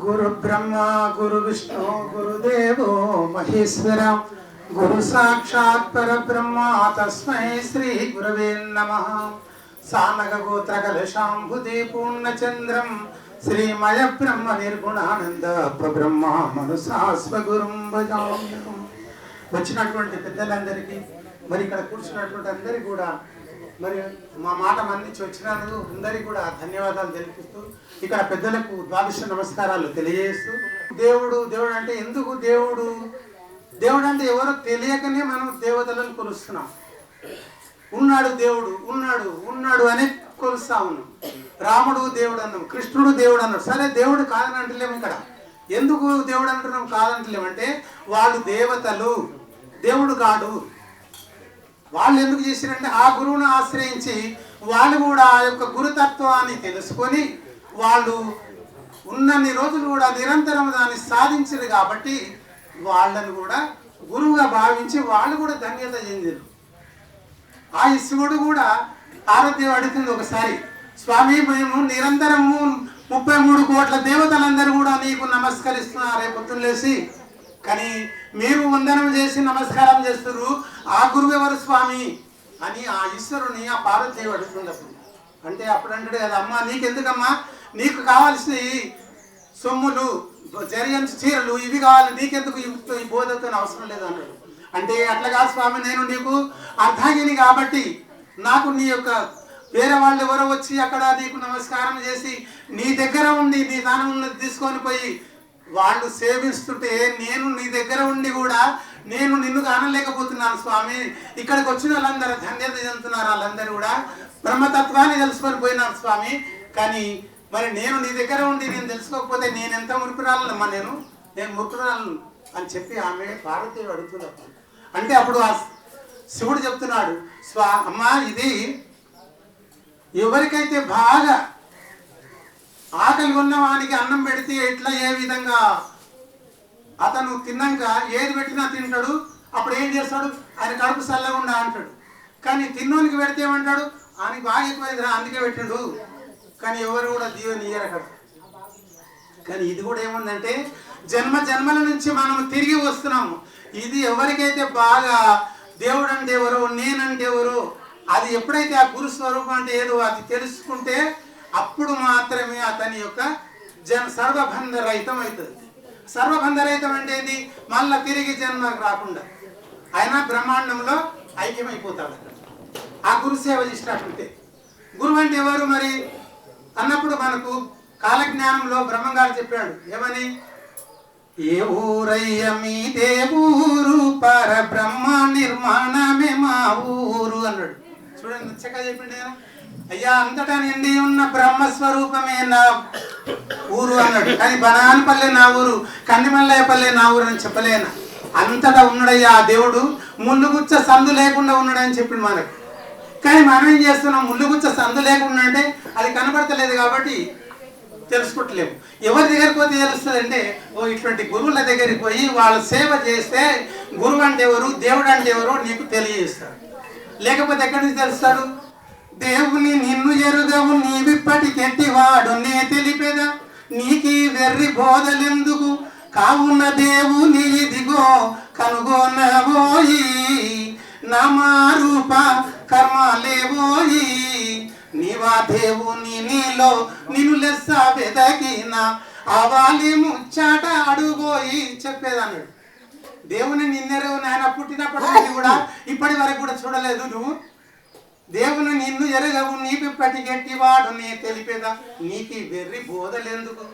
గురు బ్రహ్మ గురు విష్ణు గురుదేవో మహేశ్వర. గురు సాక్షాత్ పరబ్రహ్మ తస్మై శ్రీ గురవే నమ. సానగ గోత్ర కలశాంబుది పూర్ణచంద్రం శ్రీమయ బ్రహ్మ నిర్గుణానంద బ్రహ్మ మనుసాస్వ గురుం వచ్చినటువంటి పెద్దలందరికీ మరి ఇక్కడ కూర్చున్నటువంటి అందరికీ కూడా మరి మా మాట మన్నించి వచ్చినందుకు అందరికీ కూడా ధన్యవాదాలు తెలిపిస్తూ ఇక్కడ పెద్దలకు ద్వాదశ నమస్కారాలు తెలియజేస్తూ దేవుడు దేవుడు అంటే ఎందుకు దేవుడు? దేవుడు అంటే ఎవరో తెలియకనే మనం దేవతలను కొలుస్తున్నాం. ఉన్నాడు దేవుడు ఉన్నాడు ఉన్నాడు అని కొలుస్తా ఉన్నాం. రాముడు దేవుడు అన్నాం కృష్ణుడు దేవుడు అన్నాడు సరే దేవుడు కాదని అంటలేము ఇక్కడ. ఎందుకు దేవుడు అంటున్నాం కాదంటలేము అంటే వాళ్ళు దేవతలు దేవుడు కాడు. వాళ్ళు ఎందుకు చేశారంటే ఆ గురువును ఆశ్రయించి వాళ్ళు కూడా ఆ యొక్క గురుతత్వాన్ని తెలుసుకొని వాళ్ళు ఉన్నన్ని రోజులు కూడా నిరంతరం దాన్ని సాధించారు కాబట్టి వాళ్ళని కూడా గురువుగా భావించి వాళ్ళు కూడా ధన్యత చెందిరు. ఆ శివుడు కూడా పార్వతీదేవి అడుగుతుంది ఒకసారి స్వామి మేము నిరంతరము ముప్పై మూడు కోట్ల దేవతలందరూ కూడా నీకు నమస్కరిస్తున్నారే పొద్దున్నేసి కానీ మీరు వందనం చేసి నమస్కారం చేస్తారు ఆ గురువు ఎవరు స్వామి? అని ఆ ఈశ్వరుని ఆ పార్వతీదేవి అడుగుతున్నప్పుడు అంటే అప్పుడు అంటాడు కదా అమ్మా నీకెందుకమ్మా? నీకు కావాల్సినవి సొమ్ములు జరియంచి చీరలు ఇవి కావాలి. నీకెందుకు ఈ- బోధతో అవసరం లేదు అన్నాడు అంటే అట్లా కాదు స్వామి నేను నీకు అర్థాగిని కాబట్టి నాకు నీ యొక్క వేరే వాళ్ళు ఎవరో వచ్చి అక్కడ నీకు నమస్కారం చేసి నీ దగ్గర ఉండి నీ దానం తీసుకొని పోయి వాళ్ళు సేవిస్తుంటే నేను నీ దగ్గర ఉండి కూడా నేను నిన్ను కానలేకపోతున్నాను స్వామి. ఇక్కడికి వచ్చిన వాళ్ళందరూ ధన్యత చెందుతున్నారు వాళ్ళందరూ కూడా. బ్రహ్మతత్వాన్ని తెలుసుకొని పోయినారు స్వామి. కానీ మరి నేను నీ దగ్గర ఉండి నేను తెలుసుకోకపోతే నేను ఎంత మురుకురాలమ్మా నేను? నేను మురుకురాలను అని చెప్పి ఆమె పార్వతీవి అడుగుతున్నప్పుడు అంటే అప్పుడు ఆ శివుడు చెప్తున్నాడు స్వా అమ్మా ఇది ఎవరికైతే బాగా ఆకలి ఉన్నవానికి అన్నం పెడితే ఎట్లా ఏ విధంగా? అతను తిన్నాక ఏది పెట్టినా తింటాడు అప్పుడు ఏం చేస్తాడు? ఆయన కడుపు చల్లకుండా అంటాడు. కానీ తిన్నోనికి పెడితే ఏమంటాడు? ఆయనకి బాగా ఎక్కువైందిరా అందుకే పెట్టిండు. కానీ ఎవరు కూడా దీవెని ఇయ్యరు అక్కడ. కానీ ఇది కూడా ఏముందంటే జన్మ జన్మల నుంచి మనం తిరిగి వస్తున్నాము. ఇది ఎవరికైతే బాగా దేవుడు అంటే ఎవరు నేనంటే ఎవరు అది ఎప్పుడైతే ఆ గురు స్వరూపం అంటే ఏదో అది తెలుసుకుంటే అప్పుడు మాత్రమే అతని యొక్క జన్ సర్వబంధ రహితం అవుతుంది. సర్వబంధ రహితం అంటే ఏంది? మళ్ళా తిరిగి జన్మకు రాకుండా. ఆయన బ్రహ్మాండంలో ఐక్యమైపోతాడు. ఆ గురు సేవ చేసినట్టుంటే. గురువు అంటే ఎవరు మరి? అన్నప్పుడు మనకు కాలజ్ఞానంలో బ్రహ్మంగారు చెప్పాడు. ఏమని? ఏ ఊరయ్య మీ దేవూరు పర బ్రహ్మ నిర్మాణమే మా ఊరు అన్నాడు. చూడండి చక్కగా చెప్పిండు అయ్యా అంతటా నిండి ఉన్న బ్రహ్మస్వరూపమే నా ఊరు అన్నాడు. కానీ బనానపల్లె నా ఊరు కందిమల్లయ్యపల్లె నా ఊరు అని చెప్పలేను. అంతటా ఉన్నాడయ్యా ఆ దేవుడు. ముళ్ళుగుచ్చ సందు లేకుండా ఉన్నాడని చెప్పిండు మనకు. కానీ మనం ఏం చేస్తున్నాం? ముళ్ళుగుచ్చ సందు లేకుండా అంటే అది కనబడతలేదు కాబట్టి తెలుసుకోవట్లేము ఎవరి దగ్గరికి పోతే తెలుస్తుంది అంటే ఓ ఇటువంటి గురువుల దగ్గరికి పోయి వాళ్ళ సేవ చేస్తే గురువు అంటే ఎవరు దేవుడు అంటే ఎవరు నీకు తెలియజేస్తారు. లేకపోతే ఎక్కడి నుంచి తెలుస్తాడు దేవుని నిన్ను ఎరుగవు నీవిప్పటికెట్టివాడు నే తెలిపెదా నీకి వెర్రి బోధలెందుకు? కావున్న దేవుని ఇదిగో కనుగొనబోయి నమారూప కర్మలేవోయి నీవా దేవుని నీలో నిన్ను లెస్స వెదకిన అవాలి ముచ్చాట అడుగోయి చెప్పేదన్నాడు. దేవుని నిన్నెరు నాయన పుట్టినప్పటి నుంచి కూడా ఇప్పటి వరకు కూడా చూడలేదు నువ్వు. దేవుని నిన్ను ఎరగవు నీకు పటిగట్టివాడు నీ తెలిపేదా. నీకు వెర్రి బోధలెందుకు?